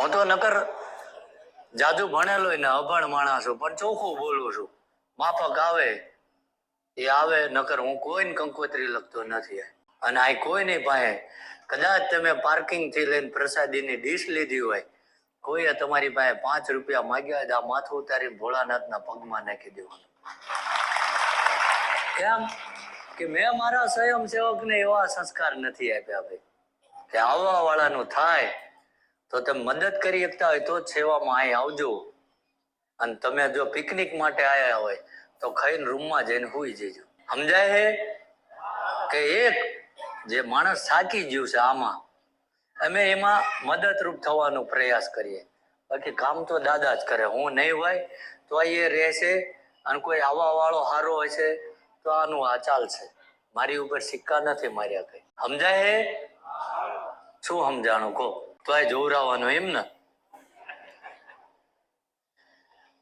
હું તો નકર જાદુ ભણેલો ને અભણ માણસ પણ ચોખ્ખું બોલું છું. માફક આવે, એ આવે, નકર હું કોઈને કંકોત્રી લખતો નથી. અને આ કોઈની પાસે, કદાચ તમે પાર્કિંગથી લઈને પ્રસાદીની ડીશ લીધી હોય, કોઈએ તમારી પાસે પાંચ રૂપિયા માંગ્યા આ માથું ઉતારી ભોળાનાથના પગમાં નાખી દેવાનું. કેમ? કે મેં મારા સ્વયંસેવકને એવા સંસ્કાર નથી આપ્યા ભાઈ. કે આવવા વાળાનું થાય તો તમે મદદ કરી શકતા હોય તો સેવામાં અહીં આવજો. અને તમે જો પિકનિક માટે આવ્યા હોય, તો ખાઈને રૂમમાં જઈને હોઈ જજો. સમજાય હે? કે એક જે માણસ થાકી ગયું છે આમાં, અમે એમાં મદદરૂપ થવાનો પ્રયાસ કરીએ. બાકી કામ તો દાદા જ કરે, હું નહીં હોય, તો એ રહેશે. અને કોઈ આવા વાળો હારો હશે તો આનું આ ચાલશે. મારી ઉપર સિક્કા નથી માર્યા કઈ. સમજાય હે? શું સમજાણું કહો? તો આ એમ ને?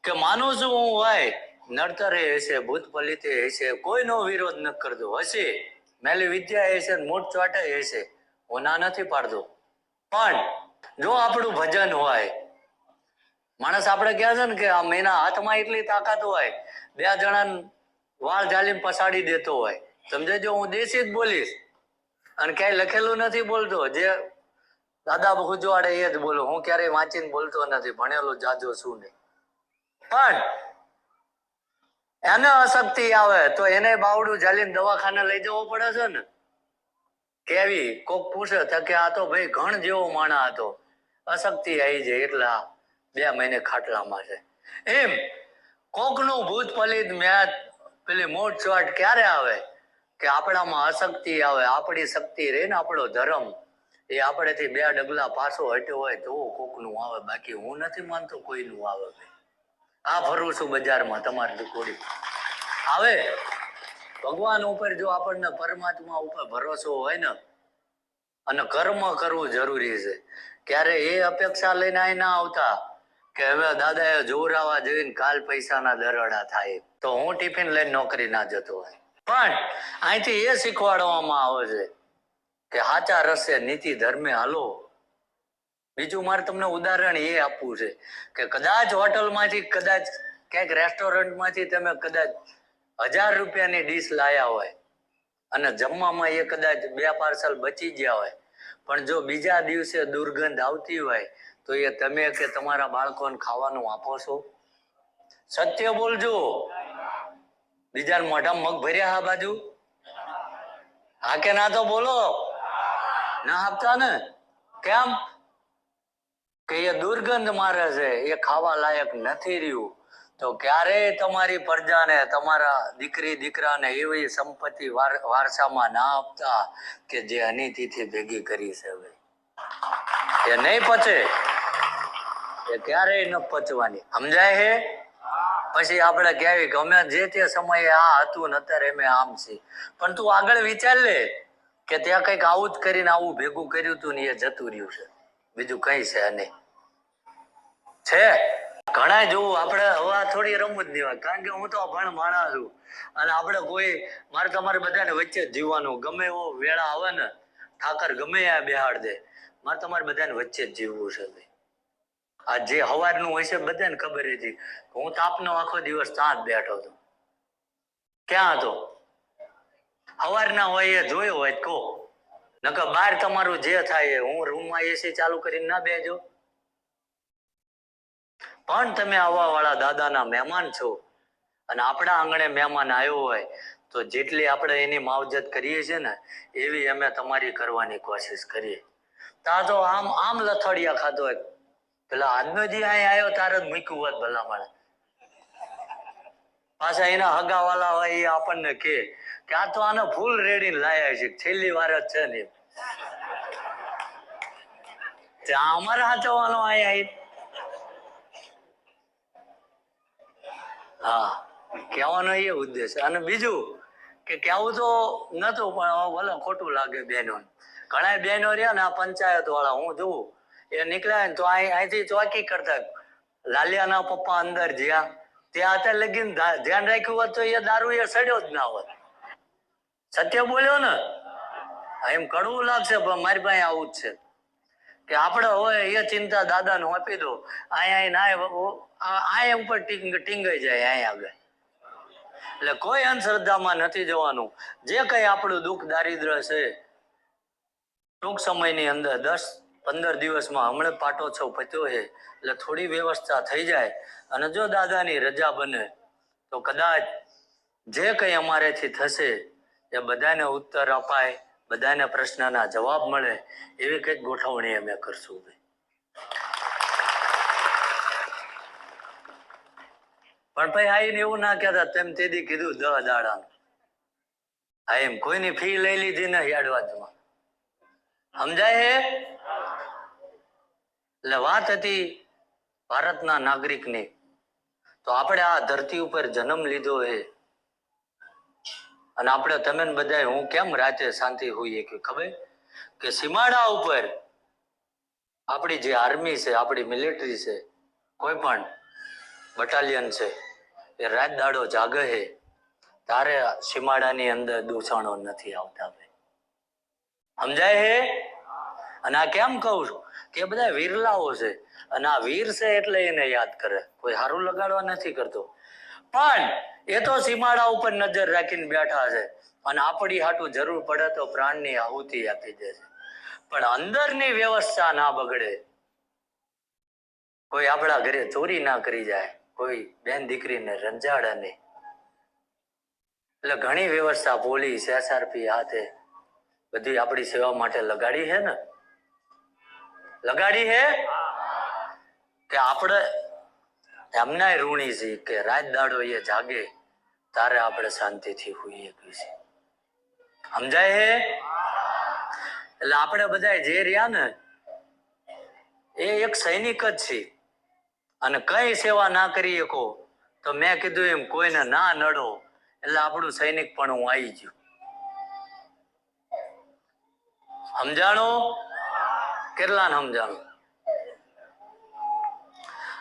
કે માનું છું હું હોય, નડતરે હશે ભૂત પલિતે હશે, કોઈનો વિરોધ ન કરતો. હશે, મેલી વિદ્યા હશે મૂઠ ચોટે હશે. હું ના નથી પાડતો. પણ, જો આપણું ભજન હોય, માણસ આપણે કહે છે ને કે આમ એના હાથમાં એટલી તાકાત હોય, બે જણાને વાળ જાલીમ પસાડી દેતો હોય. સમજાજો હું દેશી જ બોલીશ, અને ક્યાંય લખેલું નથી બોલતો, જે દાદા ભુજવાડે એ જ બોલો. હું ક્યારેય વાંચીને બોલતો નથી, ભણેલો જાજો શું નહીં. પણ એને અશક્તિ આવે તો એને બાવડું જાલીને દવાખાને લઈ જવો પડે છે ને. કેવી? કોક પૂછે તો કે આ તો ભાઈ ઘણ જેવો માણા હતો. અશક્તિ આવી જાય એટલે બે મહિને ખાટલામાં છે. એમ, કોકનું ભૂત પલિત મેચ પેલી મોટ ચોટ ક્યારે આવે? કે આપણામાં અશક્તિ આવે, આપણી શક્તિ રહે ને આપણો ધર્મ એ આપણેથી બે ડગલા પાછો હટ્યો હોય તો કોકનું આવે, બાકી હું નથી માનતો કોઈનું આવે આ ફરું છું બજારમાં તમારી દુકોડી આવે ભગવાન ઉપર જો આપણને પરમાત્મા ઉપર ભરોસો હોય ને, અને કર્મ કરવું જરૂરી છે. ક્યારે એ અપેક્ષા લઈને અહીં ના આવતા કે હવે દાદાએ જોરાવા જઈને કાલ પૈસાના દરડા થાય. તો હું ટિફિન લઈને નોકરી ના જતો હોય. પણ અહીંથી એ શીખવાડવામાં આવે છે કે સાચા રસે નીતિ ધર્મે હાલો. બીજું મારે તમને ઉદાહરણ એ આપવું છે કે કદાચ હોટલમાંથી કદાચ ક્યાંક રેસ્ટોરન્ટમાંથી તમે કદાચ હજાર રૂપિયાની ડીશ લાયા હોય અને જમવામાં એ કદાચ બે પાર્સલ બચી ગયા હોય. પણ જો બીજા દિવસે દુર્ગંધ આવતી હોય તો એ તમે કે તમારા બાળકોને ખાવાનું આપો છો? સત્ય બોલજો. બીજા મોઢા મગ ભર્યા આ બાજુ? હા કે ના તો બોલો? ના આપતા ને? કેમ? કે એ દુર્ગંધ મારે છે, એ ખાવા લાયક નથી રહ્યું. તો ક્યારેય તમારી પ્રજાને તમારા દીકરી, દીકરાને એવી સંપત્તિ વારસામાં ના આપતા કે જે અનિતિથી ભેગી કરી છે હવે? એ નહીં પચે. એ ક્યારેય ન પચવાની. સમજાય હે? પછી આપણે કહેવી ગમે જે તે સમયે આ હતું ને અત્યારે અમે આમ છીએ. પણ તું આગળ વિચાર લે. કે ત્યાં કંઈક આવું જ કરીને આવું ભેગું કર્યું હતું ને એ જતું રહ્યું છે. બીજું કઈ છે નહીં. છે? ઘણા જોવું આપણે હવે થોડી રમત નહીં હોય કારણ કે હું તો અભણ માણસ છું. અને આપણે કોઈ, મારે તમારે બધાને વચ્ચે જ જીવવાનું. ગમે એવો વેળા આવે ને, ઠાકર ગમે આ બેહાડ દે. મારે તમારે બધાને વચ્ચે જ જીવવું છે ભાઈ. આ જે હવારનું હોય છે બધાને ખબર હતી. હું તાપનો આખો દિવસ ત્યાં જ બેઠો હતો. ક્યાં હતો? હવારના હોય એ જોયો હોય કહો. નકર બાર તમારું જે થાય હું રૂમમાં એસી ચાલુ કરીને ના બેજો પણ તમે આવવા વાળા દાદાના મહેમાન છો અને આપણા આંગણે મહેમાન આવ્યો હોય તો જેટલી આપણે એની માવજત કરીએ છીએ ને, એવી અમે તમારી કરવાની કોશિશ કરીએ. તા તો આમ આમ લથડિયા ખાધો હોય. પેલા આજનો જે અહીં આવ્યો તારે જ મૂક્યું હોત ભલામણ. પાછા એના હગાવાલા હોય એ આપણને કે કે આ તો આને ફૂલ રેડી લાયા છે, છેલ્લી વાર જ છે ને. ત્યાં અમારે હાચવવાનો અહીંયા આવી હા, કહેવાનો એ ઉદ્દેશ. અને બીજું કે કહેવું તો નતું પણ ભલે ખોટું લાગે બહેનો ઘણા બહેનો રહ્યા ને આ પંચાયત વાળા, હું જોઉં, એ નીકળ્યા ને તો અહીં અહીંથી ચોકી કરતા. લાલિયાના પપ્પા અંદર જ્યાં, ત્યાં અત્યારે લગીન ધ્યાન રાખ્યું હોત તો એ દારૂ એ સડ્યો જ ના હોત. સત્ય બોલ્યો ને? એમ કડવું લાગશે, પણ મારી પાસે આવું જ છે. કે આપણે હોય એ ચિંતા દાદાને આપી દો. અહીંયા ના અહીંયા ઉપર ટીંગ, ટીંગાઈ જાય અહીંયા આગળ. એટલે કોઈ અંધશ્રદ્ધામાં નથી જવાનું. જે કઈ આપણું દુઃખ દારિદ્ર છે, ટૂંક સમયની અંદર દસ, પંદર દિવસમાં હમણાં પાટોત્સવ પત્યો છે. એટલે થોડી વ્યવસ્થા થઈ જાય. અને જો દાદાની રજા બને, તો કદાચ જે કંઈ અમારેથી થશે એ બધાને ઉત્તર અપાય, બધાને પ્રશ્નના જવાબ મળે, એવી કંઈક ગોઠવણી અમે કરશું પણ ભાઈ આઈને એવું ના કહેતા, તેમ તેદી કીધું, દહ દાડાનું. હા, એમ, કોઈની ફી લઈ લીધી નહીં અડવાજમાં સમજાય હે? એટલે વાત હતી ભારતના નાગરિકની. તો આપણે આ ધરતી ઉપર જન્મ લીધો છે અને આપણે તમે બધા હું કેમ રાતે શાંતિ હોઈએ કે ખબર? કે સીમાડા ઉપર આપણી જે આર્મી છે, આપણી મિલિટરી છે, કોઈ પણ બટાલિયન છે, એ રાત દાડો જાગે છે, તારે સીમાડાની અંદર દૂષણો નથી આવતા સમજાય હે અને આ કેમ કહું છું? કે બધા વીરલાઓ છે. અને આ વીર છે એટલે એને યાદ કરે. કોઈ સારું લગાડવા નથી કરતો. પણ એ તો સીમાડા ઉપર નજર રાખીને બેઠા છે. અને આપણી હાટું જરૂર પડે તો પ્રાણની આહુતિ આપી દે છે. પણ અંદરની વ્યવસ્થા ના બગડે. કોઈ આપણા ઘરે ચોરી ના કરી જાય. કોઈ બેન દીકરીને રંજાડે નહીં. એટલે ઘણી વ્યવસ્થા પોલીસ એસઆરપી હાથે બધી આપણી સેવા માટે લગાડી છે ને. લગાડી હે? કે આપણે એમના ઋણી છે કે રાત દાડો એ જાગે, તારે આપણે શાંતિથી હોઈએ છે સમજાય હે? એટલે આપણે બધા જે રહ્યા ને, એ એક સૈનિક જ છે અને કઈ સેવા ના કરી શકો, તો મેં કીધું એમ કોઈને ના નડો. એટલે આપણું સૈનિક પણ હું આવી ગયું. સમજાણો? કેટલા સમજાણું?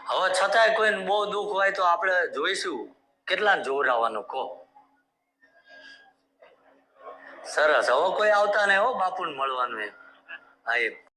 હવે છતાંય કોઈને બહુ દુઃખ હોય તો આપણે જોઈશું. કેટલા જોરાવાનું કહો. સરસ. હવે કોઈ આવતા નહીં હો બાપુને મળવાનું એમ. હા, એમ.